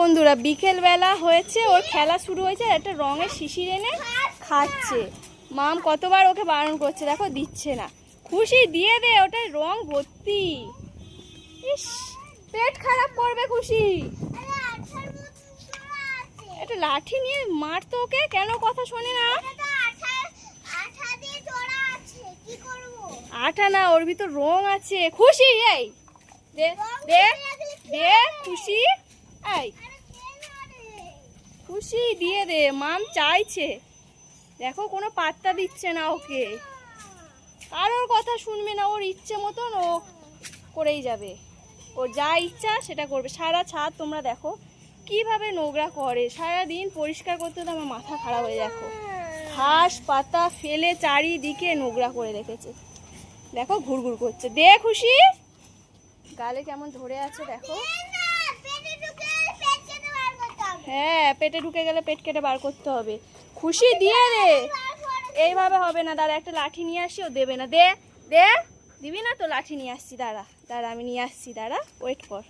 বন্ধুরা বিকেল বেলা হয়েছে, ওর খেলা শুরু হয়েছে, আর একটা রঙের শিশির এনে খাচ্ছে। মাম কতবার ওকে বারণ করছে, দেখো, দিচ্ছে না। খুশি দিয়ে দে ওটাই রং ভর্তি। ইস, পেট খারাপ করবে খুশি। একটা লাঠি নিয়ে মারতো ওকে, কেন কথা শোনে না? আঠা না, ওর ভিতর রং আছে। খুশি, এই। দে দে, খুশি, এই। খুশি, দিয়ে দে মাম চাইছে। দেখো, কোনো পাত্তা দিচ্ছে না ওকে। কারোর কথা শুনবে না, ওর ইচ্ছে মতন ও করেই যাবে। ওর যা ইচ্ছা সেটা করবে। সারা ছাদ তোমরা দেখো, কীভাবে নোংরা করে। সারা দিন পরিষ্কার করতে তো আমার মাথা খারাপ হয়ে দেখো। ঘাস পাতা ফেলে চারিদিকে নোংরা করে রেখেছে। দেখো, ঘুরঘুর করছে। দে খুশি। গালে কেমন ধরে আছে, দেখো। হ্যাঁ পেটে ঢুকে গেলে পেট কেটে বার করতে হবে। খুশি? দিয়ে রে এইভাবে হবে না দাদা একটা লাঠি নিয়ে আসি, ও দেবে না। দে দে। দিবি না তো? লাঠি নিয়ে আসছি, দাঁড়া দাঁড়া, আমি নিয়ে আসছি, দাঁড়া ওয়েট কর